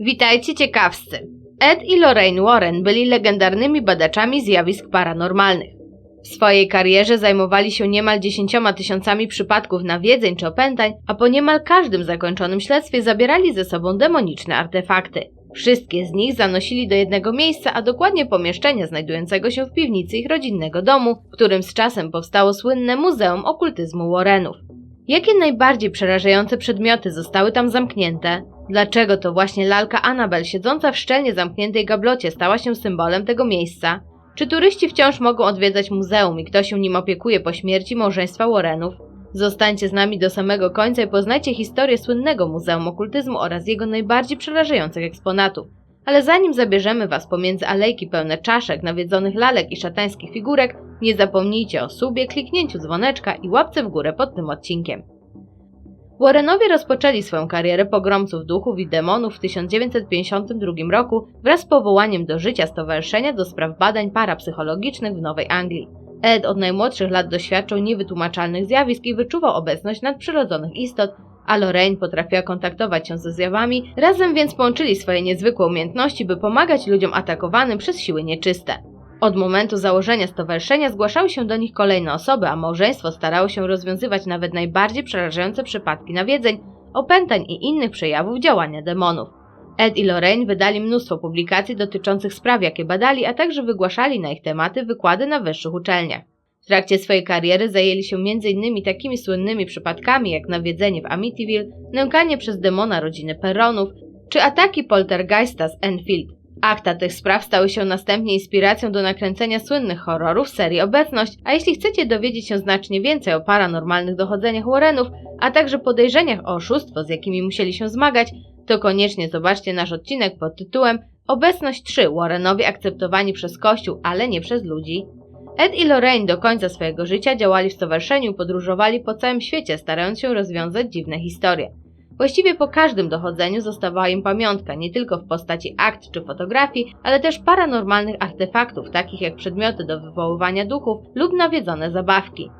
Witajcie ciekawscy! Ed i Lorraine Warren byli legendarnymi badaczami zjawisk paranormalnych. W swojej karierze zajmowali się niemal dziesięcioma tysiącami przypadków nawiedzeń czy opętań, a po niemal każdym zakończonym śledztwie zabierali ze sobą demoniczne artefakty. Wszystkie z nich zanosili do jednego miejsca, a dokładnie pomieszczenia znajdującego się w piwnicy ich rodzinnego domu, w którym z czasem powstało słynne Muzeum Okultyzmu Warrenów. Jakie najbardziej przerażające przedmioty zostały tam zamknięte? Dlaczego to właśnie lalka Annabel siedząca w szczelnie zamkniętej gablocie stała się symbolem tego miejsca? Czy turyści wciąż mogą odwiedzać muzeum i kto się nim opiekuje po śmierci małżeństwa Warrenów? Zostańcie z nami do samego końca i poznajcie historię słynnego Muzeum Okultyzmu oraz jego najbardziej przerażających eksponatów. Ale zanim zabierzemy Was pomiędzy alejki pełne czaszek, nawiedzonych lalek i szatańskich figurek, nie zapomnijcie o subie, kliknięciu dzwoneczka i łapce w górę pod tym odcinkiem. Warrenowie rozpoczęli swoją karierę pogromców duchów i demonów w 1952 roku wraz z powołaniem do życia Stowarzyszenia do Spraw Badań Parapsychologicznych w Nowej Anglii. Ed od najmłodszych lat doświadczał niewytłumaczalnych zjawisk i wyczuwał obecność nadprzyrodzonych istot, a Lorraine potrafiła kontaktować się ze zjawami, razem więc połączyli swoje niezwykłe umiejętności, by pomagać ludziom atakowanym przez siły nieczyste. Od momentu założenia stowarzyszenia zgłaszały się do nich kolejne osoby, a małżeństwo starało się rozwiązywać nawet najbardziej przerażające przypadki nawiedzeń, opętań i innych przejawów działania demonów. Ed i Lorraine wydali mnóstwo publikacji dotyczących spraw, jakie badali, a także wygłaszali na ich tematy wykłady na wyższych uczelniach. W trakcie swojej kariery zajęli się m.in. takimi słynnymi przypadkami jak nawiedzenie w Amityville, nękanie przez demona rodziny Perronów, czy ataki poltergeista z Enfield. Akta tych spraw stały się następnie inspiracją do nakręcenia słynnych horrorów serii Obecność, a jeśli chcecie dowiedzieć się znacznie więcej o paranormalnych dochodzeniach Warrenów, a także podejrzeniach o oszustwo, z jakimi musieli się zmagać, to koniecznie zobaczcie nasz odcinek pod tytułem Obecność 3 Warrenowie akceptowani przez Kościół, ale nie przez ludzi. Ed i Lorraine do końca swojego życia działali w stowarzyszeniu, podróżowali po całym świecie, starając się rozwiązać dziwne historie. Właściwie po każdym dochodzeniu zostawała im pamiątka, nie tylko w postaci akt czy fotografii, ale też paranormalnych artefaktów, takich jak przedmioty do wywoływania duchów lub nawiedzone zabawki.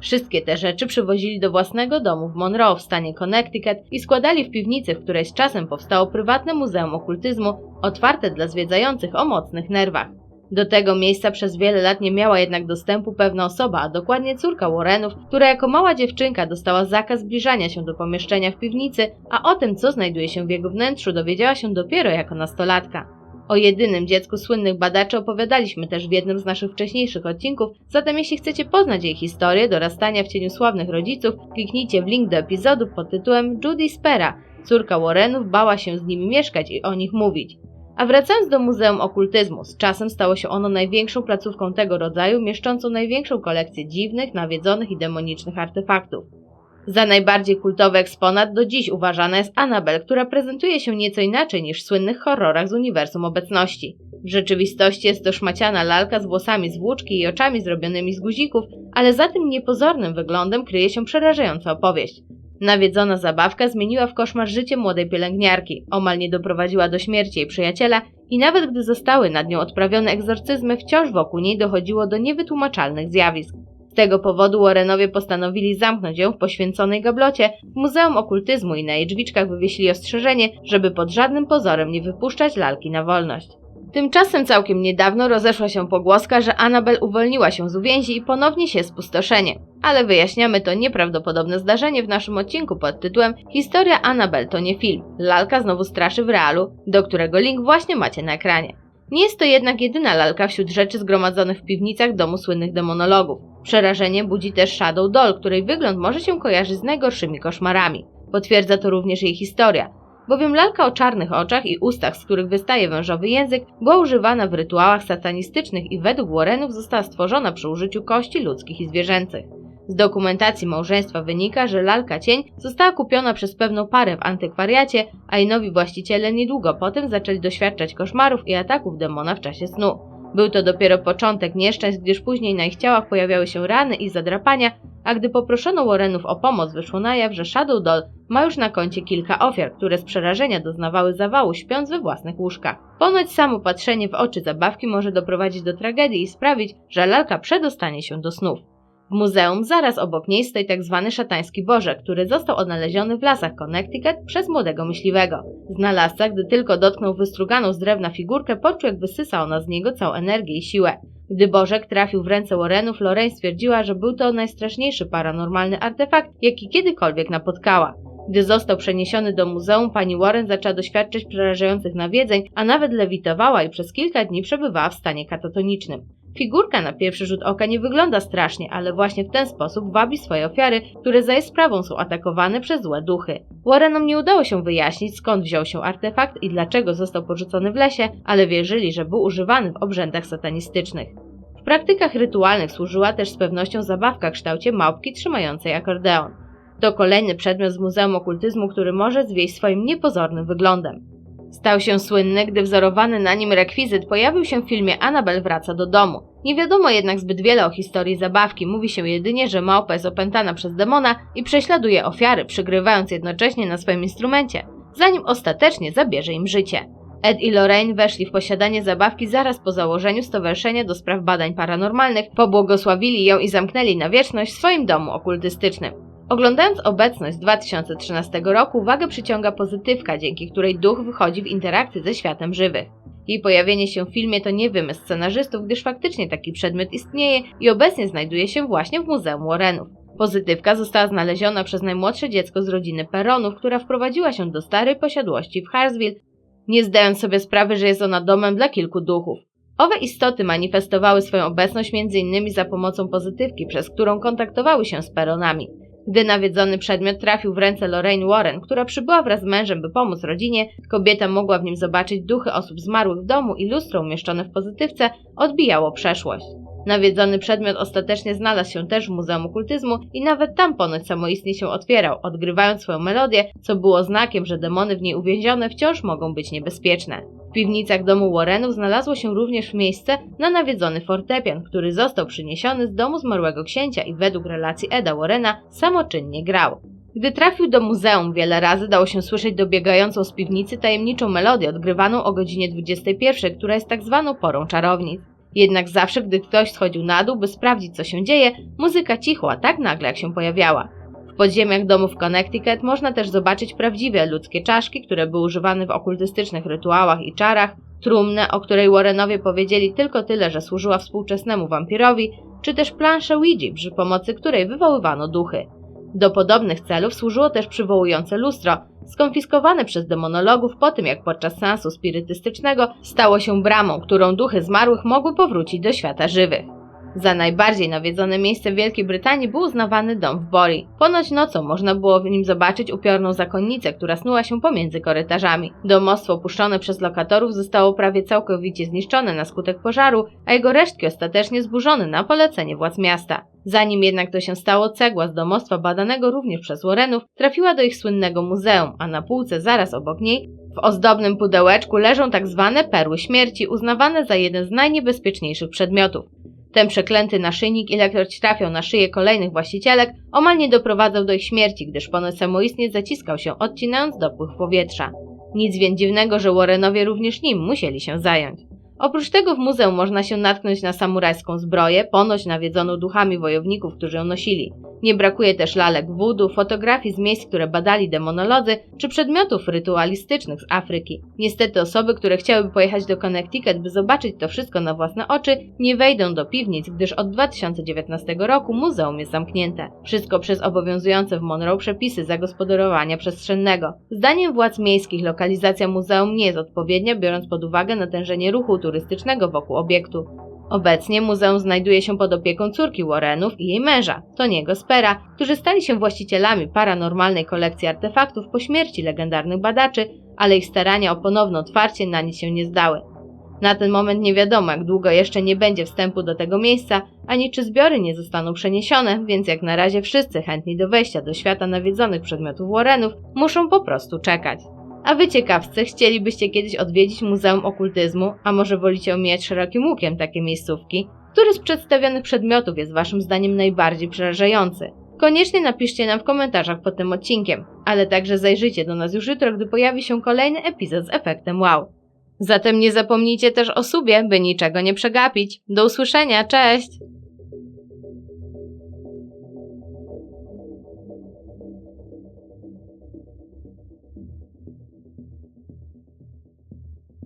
Wszystkie te rzeczy przywozili do własnego domu w Monroe w stanie Connecticut i składali w piwnicy, w której z czasem powstało prywatne muzeum okultyzmu, otwarte dla zwiedzających o mocnych nerwach. Do tego miejsca przez wiele lat nie miała jednak dostępu pewna osoba, a dokładnie córka Warrenów, która jako mała dziewczynka dostała zakaz zbliżania się do pomieszczenia w piwnicy, a o tym, co znajduje się w jego wnętrzu, dowiedziała się dopiero jako nastolatka. O jedynym dziecku słynnych badaczy opowiadaliśmy też w jednym z naszych wcześniejszych odcinków, zatem jeśli chcecie poznać jej historię dorastania w cieniu sławnych rodziców, kliknijcie w link do epizodu pod tytułem Judy Spera. Córka Warrenów bała się z nimi mieszkać i o nich mówić. A wracając do Muzeum Okultyzmu, z czasem stało się ono największą placówką tego rodzaju, mieszczącą największą kolekcję dziwnych, nawiedzonych i demonicznych artefaktów. Za najbardziej kultowy eksponat do dziś uważana jest Annabel, która prezentuje się nieco inaczej niż w słynnych horrorach z uniwersum obecności. W rzeczywistości jest to szmaciana lalka z włosami z włóczki i oczami zrobionymi z guzików, ale za tym niepozornym wyglądem kryje się przerażająca opowieść. Nawiedzona zabawka zmieniła w koszmar życie młodej pielęgniarki, omal nie doprowadziła do śmierci jej przyjaciela i nawet gdy zostały nad nią odprawione egzorcyzmy, wciąż wokół niej dochodziło do niewytłumaczalnych zjawisk. Z tego powodu Warrenowie postanowili zamknąć ją w poświęconej gablocie w Muzeum Okultyzmu i na jej drzwiczkach wywiesili ostrzeżenie, żeby pod żadnym pozorem nie wypuszczać lalki na wolność. Tymczasem całkiem niedawno rozeszła się pogłoska, że Annabel uwolniła się z uwięzi i ponownie się spustoszenie. Ale wyjaśniamy to nieprawdopodobne zdarzenie w naszym odcinku pod tytułem Historia Annabel to nie film. Lalka znowu straszy w realu, do którego link właśnie macie na ekranie. Nie jest to jednak jedyna lalka wśród rzeczy zgromadzonych w piwnicach domu słynnych demonologów. Przerażenie budzi też Shadow Doll, której wygląd może się kojarzyć z najgorszymi koszmarami. Potwierdza to również jej historia, bowiem lalka o czarnych oczach i ustach, z których wystaje wężowy język, była używana w rytuałach satanistycznych i według Warrenów została stworzona przy użyciu kości ludzkich i zwierzęcych. Z dokumentacji małżeństwa wynika, że lalka cień została kupiona przez pewną parę w antykwariacie, a jej nowi właściciele niedługo potem zaczęli doświadczać koszmarów i ataków demona w czasie snu. Był to dopiero początek nieszczęść, gdyż później na ich ciałach pojawiały się rany i zadrapania, a gdy poproszono Warrenów o pomoc, wyszło na jaw, że Shadow Doll ma już na koncie kilka ofiar, które z przerażenia doznawały zawału śpiąc we własnych łóżkach. Ponoć samo patrzenie w oczy zabawki może doprowadzić do tragedii i sprawić, że lalka przedostanie się do snów. W muzeum zaraz obok niej stoi tak zwany szatański bożek, który został odnaleziony w lasach Connecticut przez młodego myśliwego. Znalazca, gdy tylko dotknął wystruganą z drewna figurkę, poczuł jak wysysa ona z niego całą energię i siłę. Gdy bożek trafił w ręce Warrenów, Lorraine stwierdziła, że był to najstraszniejszy paranormalny artefakt, jaki kiedykolwiek napotkała. Gdy został przeniesiony do muzeum, pani Warren zaczęła doświadczać przerażających nawiedzeń, a nawet lewitowała i przez kilka dni przebywała w stanie katatonicznym. Figurka na pierwszy rzut oka nie wygląda strasznie, ale właśnie w ten sposób wabi swoje ofiary, które za jej sprawą są atakowane przez złe duchy. Warrenom nie udało się wyjaśnić skąd wziął się artefakt i dlaczego został porzucony w lesie, ale wierzyli, że był używany w obrzędach satanistycznych. W praktykach rytualnych służyła też z pewnością zabawka w kształcie małpki trzymającej akordeon. To kolejny przedmiot z Muzeum Okultyzmu, który może zwieść swoim niepozornym wyglądem. Stał się słynny, gdy wzorowany na nim rekwizyt pojawił się w filmie Annabel wraca do domu. Nie wiadomo jednak zbyt wiele o historii zabawki, mówi się jedynie, że małpa jest opętana przez demona i prześladuje ofiary, przygrywając jednocześnie na swoim instrumencie, zanim ostatecznie zabierze im życie. Ed i Lorraine weszli w posiadanie zabawki zaraz po założeniu Stowarzyszenia do Spraw Badań Paranormalnych, pobłogosławili ją i zamknęli na wieczność w swoim domu okultystycznym. Oglądając obecność z 2013 roku, uwagę przyciąga pozytywka, dzięki której duch wychodzi w interakcji ze światem żywych. Jej pojawienie się w filmie to nie wymysł scenarzystów, gdyż faktycznie taki przedmiot istnieje i obecnie znajduje się właśnie w Muzeum Warrenów. Pozytywka została znaleziona przez najmłodsze dziecko z rodziny Peronów, która wprowadziła się do starej posiadłości w Harsville, nie zdając sobie sprawy, że jest ona domem dla kilku duchów. Owe istoty manifestowały swoją obecność m.in. za pomocą pozytywki, przez którą kontaktowały się z Peronami. Gdy nawiedzony przedmiot trafił w ręce Lorraine Warren, która przybyła wraz z mężem, by pomóc rodzinie, kobieta mogła w nim zobaczyć duchy osób zmarłych w domu i lustro umieszczone w pozytywce odbijało przeszłość. Nawiedzony przedmiot ostatecznie znalazł się też w Muzeum Okultyzmu i nawet tam ponoć samoistnie się otwierał, odgrywając swoją melodię, co było znakiem, że demony w niej uwięzione wciąż mogą być niebezpieczne. W piwnicach domu Warrenów znalazło się również miejsce na nawiedzony fortepian, który został przyniesiony z domu zmarłego księcia i według relacji Eda Warrena samoczynnie grał. Gdy trafił do muzeum, wiele razy dało się słyszeć dobiegającą z piwnicy tajemniczą melodię odgrywaną o godzinie 21, która jest tak zwaną porą czarownic. Jednak zawsze, gdy ktoś schodził na dół, by sprawdzić, co się dzieje, muzyka cichła tak nagle, jak się pojawiała podziemiach domów Connecticut można też zobaczyć prawdziwe ludzkie czaszki, które były używane w okultystycznych rytuałach i czarach, trumnę, o której Warrenowie powiedzieli tylko tyle, że służyła współczesnemu wampirowi, czy też planszę Ouija, przy pomocy której wywoływano duchy. Do podobnych celów służyło też przywołujące lustro, skonfiskowane przez demonologów po tym, jak podczas seansu spirytystycznego stało się bramą, którą duchy zmarłych mogły powrócić do świata żywych. Za najbardziej nawiedzone miejsce w Wielkiej Brytanii był uznawany dom w Bori. Ponoć nocą można było w nim zobaczyć upiorną zakonnicę, która snuła się pomiędzy korytarzami. Domostwo opuszczone przez lokatorów zostało prawie całkowicie zniszczone na skutek pożaru, a jego resztki ostatecznie zburzone na polecenie władz miasta. Zanim jednak to się stało, cegła z domostwa badanego również przez Warrenów trafiła do ich słynnego muzeum, a na półce zaraz obok niej w ozdobnym pudełeczku leżą tak zwane perły śmierci, uznawane za jeden z najniebezpieczniejszych przedmiotów. Ten przeklęty naszyjnik, ilekroć trafiał na szyję kolejnych właścicielek, omal nie doprowadzał do ich śmierci, gdyż ponoć samoistnie zaciskał się, odcinając dopływ powietrza. Nic więc dziwnego, że Warrenowie również nim musieli się zająć. Oprócz tego w muzeum można się natknąć na samurajską zbroję, ponoć nawiedzoną duchami wojowników, którzy ją nosili. Nie brakuje też lalek wudu, fotografii z miejsc, które badali demonolodzy, czy przedmiotów rytualistycznych z Afryki. Niestety osoby, które chciałyby pojechać do Connecticut, by zobaczyć to wszystko na własne oczy, nie wejdą do piwnic, gdyż od 2019 roku muzeum jest zamknięte. Wszystko przez obowiązujące w Monroe przepisy zagospodarowania przestrzennego. Zdaniem władz miejskich lokalizacja muzeum nie jest odpowiednia, biorąc pod uwagę natężenie ruchu turystycznego wokół obiektu. Obecnie muzeum znajduje się pod opieką córki Warrenów i jej męża, Toniego Spera, którzy stali się właścicielami paranormalnej kolekcji artefaktów po śmierci legendarnych badaczy, ale ich starania o ponowne otwarcie na nic się nie zdały. Na ten moment nie wiadomo, jak długo jeszcze nie będzie wstępu do tego miejsca, ani czy zbiory nie zostaną przeniesione, więc jak na razie wszyscy chętni do wejścia do świata nawiedzonych przedmiotów Warrenów muszą po prostu czekać. A wy ciekawcy, chcielibyście kiedyś odwiedzić Muzeum Okultyzmu, a może wolicie omijać szerokim łukiem takie miejscówki? Który z przedstawionych przedmiotów jest waszym zdaniem najbardziej przerażający? Koniecznie napiszcie nam w komentarzach pod tym odcinkiem, ale także zajrzyjcie do nas już jutro, gdy pojawi się kolejny epizod z efektem wow. Zatem nie zapomnijcie też o subie, by niczego nie przegapić. Do usłyszenia, cześć!